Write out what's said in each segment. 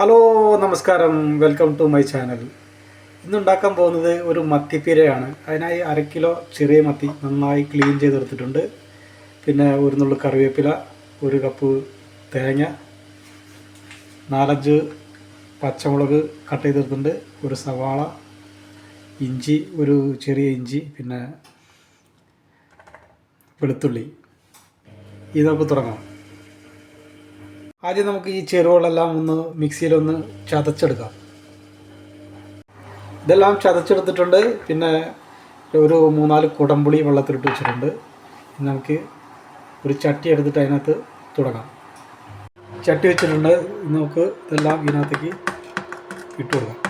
Hello നമസ്കാരം. Welcome to my channel. ഇന്നുണ്ടാക്കാൻ പോകുന്നത് ഒരു മത്തിപ്പീരയാണ്. അതിനായി അര കിലോ ചെറിയ മത്തി നന്നായി ക്ലീൻ ചെയ്തെടുത്തിട്ടുണ്ട്. പിന്നെ ഒരു നുള്ളു കറിവേപ്പില ഒരു കപ്പ് തേങ്ങ നാലഞ്ച് പച്ചമുളക് കട്ട് ചെയ്തെടുത്തിട്ടുണ്ട് ഒരു സവാള ഇഞ്ചി ഒരു ചെറിയ ഇഞ്ചി പിന്നെ വെളുത്തുള്ളി. ഇത് നമുക്ക് തുടങ്ങാം. ആദ്യം നമുക്ക് ഈ ചേരുവകളെല്ലാം ഒന്ന് മിക്സിയിലൊന്ന് ചതച്ചെടുക്കാം. ഇതെല്ലാം ചതച്ചെടുത്തിട്ടുണ്ട്. പിന്നെ ഒരു മൂന്നാൽ കുടംപുളി വെള്ളത്തിലിട്ട് വെച്ചിട്ടുണ്ട്. നമുക്ക് ഒരു ചട്ടി എടുത്തിട്ട് അതിനകത്ത് തുടങ്ങാം. ചട്ടി വെച്ചിട്ടുണ്ട്. നമുക്ക് ഇതെല്ലാം ഇതിനകത്തേക്ക് ഇട്ട് കൊടുക്കാം.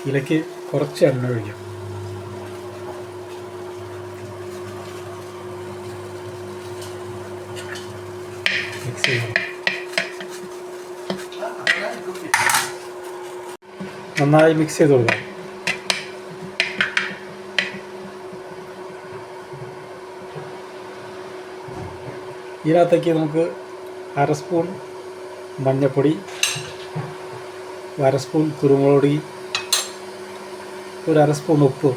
ഇതിലേക്ക് കുറച്ച് എണ്ണ ഒഴിക്കാം. നന്നായി മിക്സ് ചെയ്ത് കൊടുക്കാം. ഇതിനകത്തേക്ക് നമുക്ക് അര സ്പൂൺ മഞ്ഞൾപ്പൊടി അര സ്പൂൺ കുരുമുളക് പൊടി ഒരു അര സ്പൂൺ ഉപ്പ്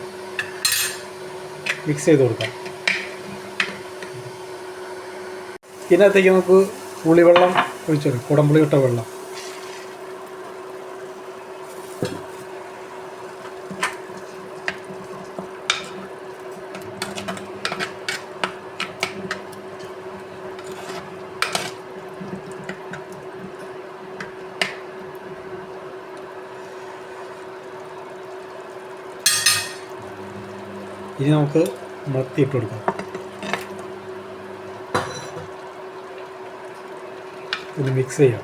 മിക്സ് ചെയ്ത് കൊടുക്കാം. ഇതിനകത്തേക്ക് നമുക്ക് പുളിവെള്ളം ഒഴിച്ചു കൊടുക്കാം കുടംപുളി ഇട്ട വെള്ളം. ഇനി നമുക്ക് മത്തി ഇട്ട് കൊടുക്കാം. ഇത് മിക്സ് ചെയ്യാം.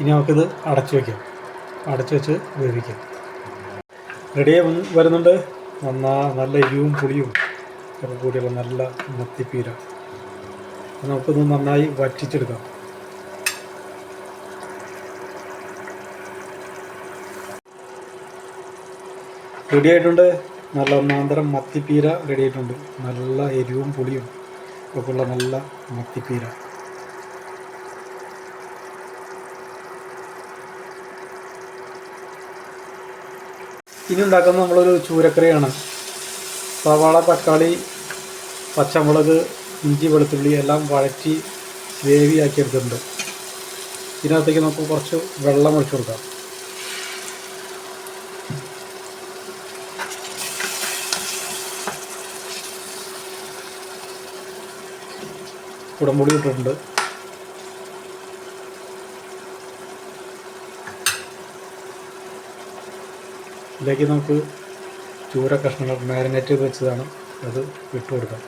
ഇനി നമുക്കിത് അടച്ചു വയ്ക്കാം അടച്ചു വെച്ച് വേവിക്കാം. റെഡിയായി വരുന്നുണ്ട്? നന്നാ നല്ല എരിവും പുളിയും. ഒക്കെ കൂടിയുള്ള നല്ല മത്തിപ്പീര. നമുക്കൊന്ന് നന്നായി വറ്റിച്ചെടുക്കാം. റെഡി ആയിട്ടുണ്ട്. നല്ല ഒന്നാന്തരം മത്തിപ്പീര റെഡി ആയിട്ടുണ്ട്. നല്ല എരിവും പുളിയും ഒക്കെ ഉള്ള നല്ല മത്തിപ്പീര. ഇനി ഉണ്ടാക്കുന്നത് നമ്മളൊരു ചൂരക്കറിയാണ്. സവാള തക്കാളി പച്ചമുളക് ഇഞ്ചി വെളുത്തുള്ളി എല്ലാം വഴറ്റി ഗ്രേവിയാക്കി എടുത്തിട്ടുണ്ട് ഇതിനകത്തേക്ക് നമുക്ക് കുറച്ച് വെള്ളം ഒഴിച്ചു കൊടുക്കാം. കുടംപുളി ഇട്ടിട്ടുണ്ട്. ഇതിലേക്ക് നമുക്ക് ചൂര കഷ്ണങ്ങൾ മാരിനേറ്റ് ചെയ്ത് വെച്ചതാണ് അത് ഇട്ട് കൊടുക്കാം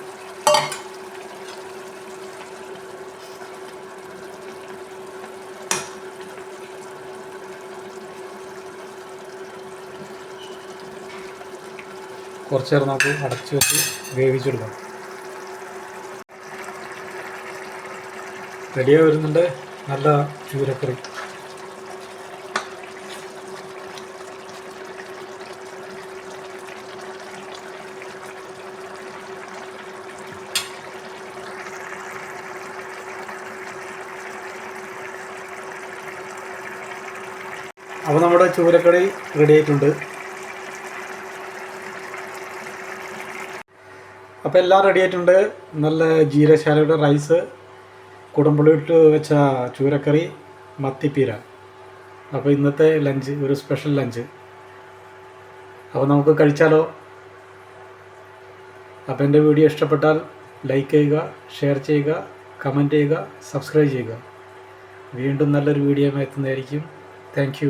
കുറച്ച് നേരം നമുക്ക് അടച്ചു വെച്ച് വേവിച്ചെടുക്കാം. റെഡിയായി വരുന്നുണ്ട് നല്ല ചൂരക്കറി. അപ്പോൾ നമ്മുടെ ചൂരക്കറി റെഡി ആയിട്ടുണ്ട്. അപ്പോൾ എല്ലാം റെഡി ആയിട്ടുണ്ട്. നല്ല ജീരശാലയുടെ റൈസ് കുടംപുളി ഇട്ട് വെച്ച ചൂരക്കറി മത്തിപ്പീര. അപ്പോൾ ഇന്നത്തെ ലഞ്ച് ഒരു സ്പെഷ്യൽ ലഞ്ച് അപ്പോൾ നമുക്ക് കഴിച്ചാലോ? അപ്പോൾ എന്റെ വീഡിയോ ഇഷ്ടപ്പെട്ടാൽ ലൈക്ക് ചെയ്യുക ഷെയർ ചെയ്യുക കമന്റ് ചെയ്യുക സബ്സ്ക്രൈബ് ചെയ്യുക. വീണ്ടും നല്ലൊരു വീഡിയോ എത്തുന്നതായിരിക്കും. താങ്ക്